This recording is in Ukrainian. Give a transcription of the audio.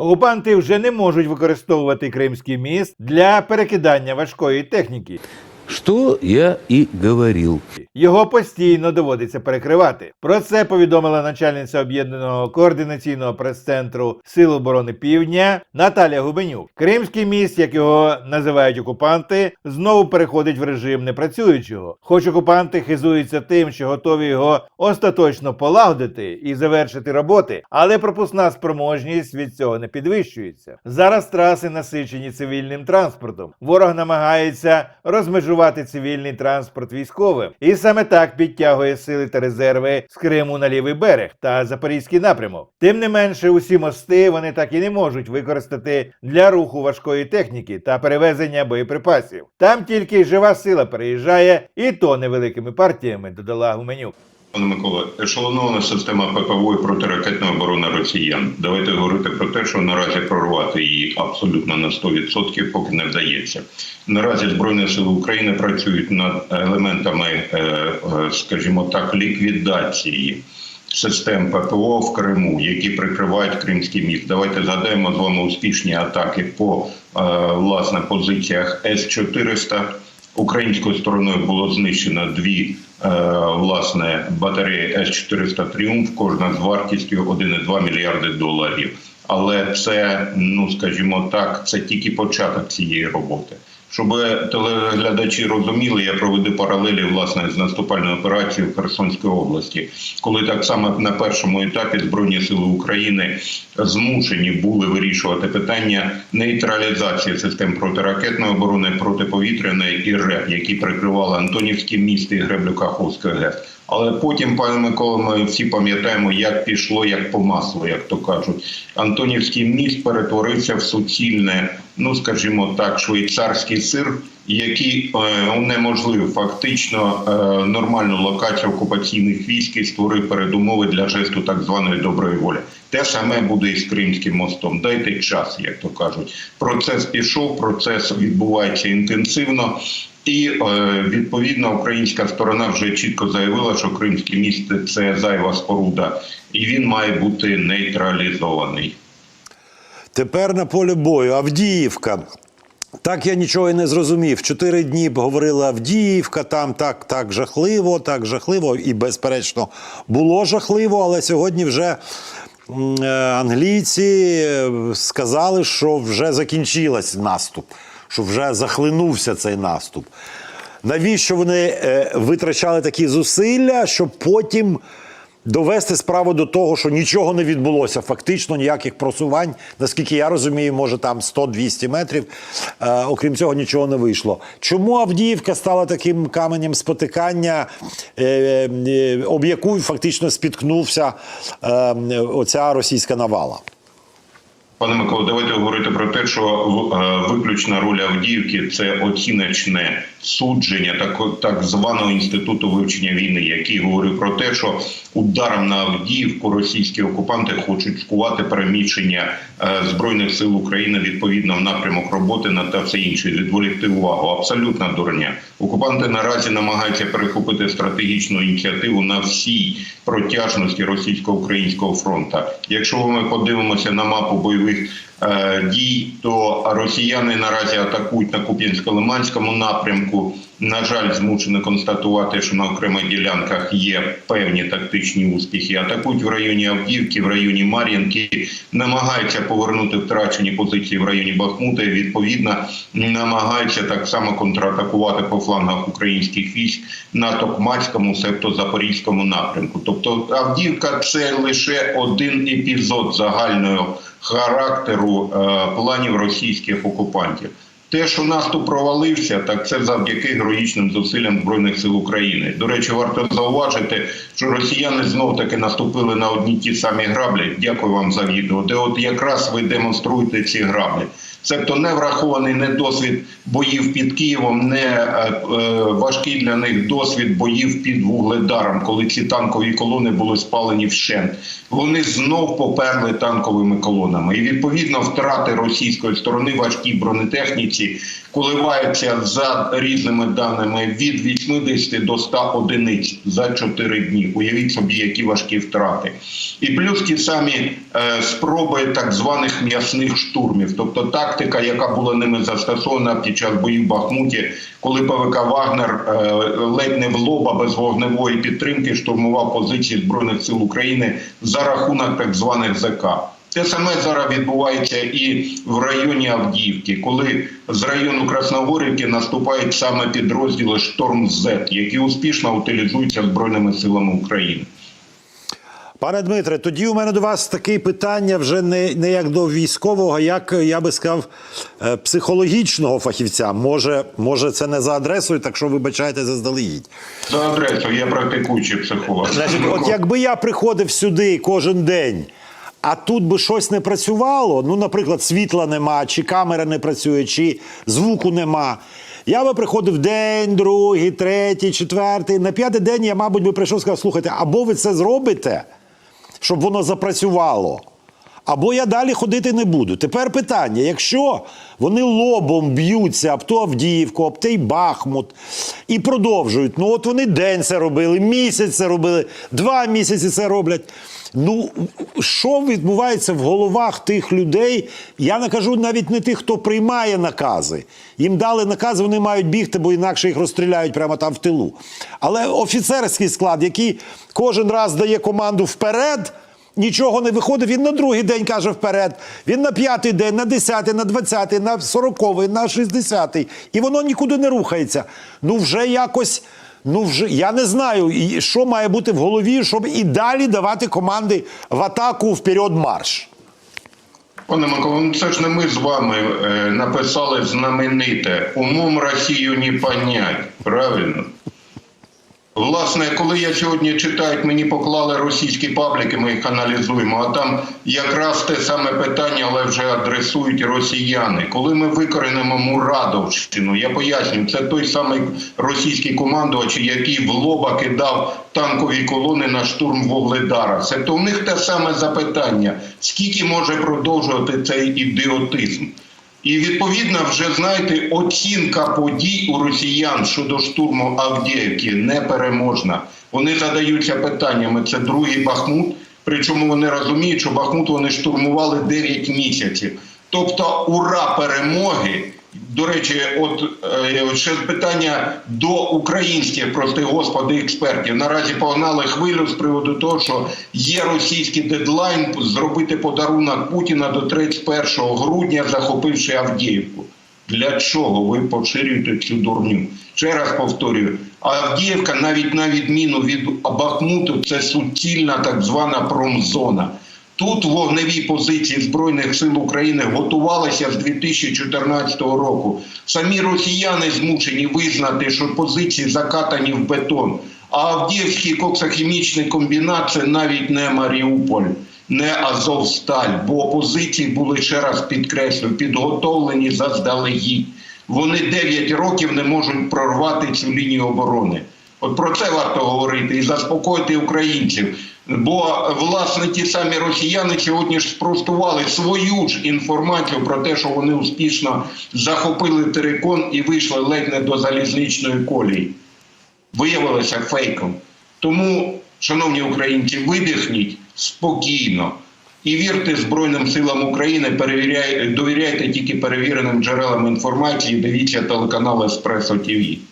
Окупанти вже не можуть використовувати Кримський міст для перекидання важкої техніки. Что я и говорил. Його постійно доводиться перекривати. Про це повідомила начальниця об'єднаного координаційного прес-центру Сил оборони Півдня Наталя Губенюк. Кримський міст, як його називають окупанти, знову переходить в режим непрацюючого. Хоч окупанти хизуються тим, що готові його остаточно полагодити і завершити роботи, але пропускна спроможність від цього не підвищується. Зараз траси насичені цивільним транспортом. Ворог намагається розмежувати цивільний транспорт військовим, і саме так підтягує сили та резерви з Криму на лівий берег та Запорізький напрямок. Тим не менше, усі мости вони так і не можуть використати для руху важкої техніки та перевезення боєприпасів. Там тільки жива сила переїжджає, і то невеликими партіями, додала Гуменюк. Пане Микола, ешелонована система ППО і протиракетної оборони росіян. Давайте говорити про те, що наразі прорвати її абсолютно на 100% поки не вдається. Наразі Збройні сили України працюють над елементами, е, е, скажімо так, ліквідації систем ППО в Криму, які прикривають Кримський міст. Давайте згадаємо з вами успішні атаки по е, власне позиціях С-400. Українською стороною було знищено дві е, власне батареї С-400 Тріумф, кожна з вартістю 1,2 мільярди доларів. Але це, ну скажімо так, це тільки початок цієї роботи. Щоб телеглядачі розуміли, я проведу паралелі власне з наступальною операцією в Херсонській області, коли так само на першому етапі збройні сили України змушені були вирішувати питання нейтралізації систем протиракетної оборони, протиповітряної і РЕП, які прикривали Антонівські міст і греблю Каховської ГЕС. Але потім, пане Микола, ми всі пам'ятаємо, як пішло, як по маслу, як то кажуть. Антонівський міст перетворився в суцільне, ну скажімо так, швейцарський сир, який е, унеможливив фактично е, нормальну локацію окупаційних військ і створив передумови для жесту так званої доброї волі. Те саме буде і з Кримським мостом. Дайте час, як то кажуть. Процес пішов, процес відбувається інтенсивно. І е, відповідно українська сторона вже чітко заявила, що Кримський міст це зайва споруда, і він має бути нейтралізований. Тепер на полі бою Авдіївка. Так я нічого і не зрозумів. Чотири дні говорила Авдіївка, там так, так жахливо, так жахливо, і безперечно було жахливо, але сьогодні вже е, англійці е, сказали, що вже закінчилась наступ, що вже захлинувся цей наступ. Навіщо вони е, витрачали такі зусилля, щоб потім довести справу до того, що нічого не відбулося, фактично ніяких просувань, наскільки я розумію, може там 100-200 метрів. Е, окрім цього, нічого не вийшло. Чому Авдіївка стала таким каменем спотикання, е, е, об яку фактично спіткнувся е, оця російська навала? Пане Миколо, давайте говорити про те, що е, виключна роль Авдіївки це оціночне судження так, так званого інституту вивчення війни, який говорив про те, що ударом на Авдіївку російські окупанти хочуть скувати переміщення е, збройних сил України відповідно в напрямок роботи на та все інше, відволікти увагу. Абсолютна дурня. Окупанти наразі намагаються перехопити стратегічну ініціативу на всій протяжності російсько-українського фронту. Якщо ми подивимося на мапу бойових е, дій, то росіяни наразі атакують на Куп'янсько-Лиманському напрямку. На жаль, змушені констатувати, що на окремих ділянках є певні тактичні успіхи. Атакують в районі Авдіївки, в районі Мар'їнки, намагаються повернути втрачені позиції в районі Бахмута. і, Відповідно, намагаються так само контратакувати по флангах українських військ на Токмацькому, себто Запорізькому напрямку. Тобто Авдіївка це лише один епізод загального характеру е, планів російських окупантів. Те, що наступ провалився, так це завдяки героїчним зусиллям збройних сил України. До речі, варто зауважити, що росіяни знов таки наступили на одні ті самі граблі. Дякую вам за відео. Де от якраз ви демонструєте ці граблі. Себто не врахований не досвід боїв під Києвом, не е, е, важкий для них досвід боїв під Вугледаром, коли ці танкові колони були спалені вщент. Вони знов поперли танковими колонами. І відповідно втрати російської сторони важкій бронетехніці коливаються за різними даними від 80 до 100 одиниць за 4 дні. Уявіть собі, які важкі втрати. І плюс ті самі е, спроби так званих м'ясних штурмів, тобто тактика, яка була ними застосована під час боїв в Бахмуті, коли ПВК Вагнер е, ледь не в лоба без вогневої підтримки штурмував позиції збройних сил України за рахунок так званих ЗК. Те саме зараз відбувається і в районі Авдіївки, коли з району Красногорівки наступають саме підрозділи Шторм З, які успішно утилізуються збройними силами України. Пане Дмитре, тоді у мене до вас таке питання вже не, не як до військового, а як я би сказав, е, психологічного фахівця. Може, може, це не за адресою, так що вибачайте заздалегідь. За адресою я практикуючий психолог. Значить, от якби я приходив сюди кожен день, а тут би щось не працювало, ну, наприклад, світла нема, чи камера не працює, чи звуку нема. Я би приходив день, другий, третій, четвертий. На п'ятий день я, мабуть, би прийшов і сказав, слухайте, або ви це зробите, щоб воно запрацювало. Або я далі ходити не буду. Тепер питання: якщо вони лобом б'ються об ту Авдіївку, об той Бахмут і продовжують, ну от вони день це робили, місяць це робили, два місяці це роблять. Ну, що відбувається в головах тих людей? Я не кажу навіть не тих, хто приймає накази. Їм дали накази, вони мають бігти, бо інакше їх розстріляють прямо там в тилу. Але офіцерський склад, який кожен раз дає команду вперед. Нічого не виходить, він на другий день каже вперед, він на п'ятий день, на десятий, на двадцятий, на сороковий, на шістдесятий. І воно нікуди не рухається. Ну вже якось, ну вже я не знаю, що має бути в голові, щоб і далі давати команди в атаку вперед марш. Пане Микола, ну це ж не ми з вами е, написали знамените умом Росію не понять. Правильно? Власне, коли я сьогодні читаю, мені поклали російські пабліки, ми їх аналізуємо. А там якраз те саме питання, але вже адресують росіяни. Коли ми викоренимо Мурадовщину, я поясню, це той самий російський командувач, який в лоба кидав танкові колони на штурм Вугледара. Це то в них те саме запитання: скільки може продовжувати цей ідіотизм? І відповідно, вже знаєте, оцінка подій у росіян щодо штурму Авдіївки непереможна. Вони задаються питаннями: це другий Бахмут. Причому вони розуміють, що Бахмут вони штурмували 9 місяців. Тобто, ура перемоги. До речі, от е, ще питання до українських, прости господи, експертів. Наразі погнали хвилю з приводу того, що є російський дедлайн зробити подарунок Путіна до 31 грудня, захопивши Авдіївку. Для чого ви поширюєте цю дурню? Ще раз повторюю, Авдіївка, навіть на відміну від Бахмуту, це суцільна так звана промзона. Тут вогневі позиції Збройних сил України готувалися з 2014 року. Самі росіяни змушені визнати, що позиції закатані в бетон. А Авдіївський коксохімічний комбінат це навіть не Маріуполь, не Азовсталь, бо позиції були ще раз підкреслю, підготовлені заздалегідь. Вони 9 років не можуть прорвати цю лінію оборони. От про це варто говорити і заспокоїти українців. Бо власне ті самі росіяни сьогодні ж спростували свою ж інформацію про те, що вони успішно захопили терикон і вийшли ледь не до залізничної колії. Виявилося фейком. Тому, шановні українці, видихніть спокійно і вірте Збройним силам України, довіряйте тільки перевіреним джерелам інформації. Дивіться телеканал Еспресо ТВ.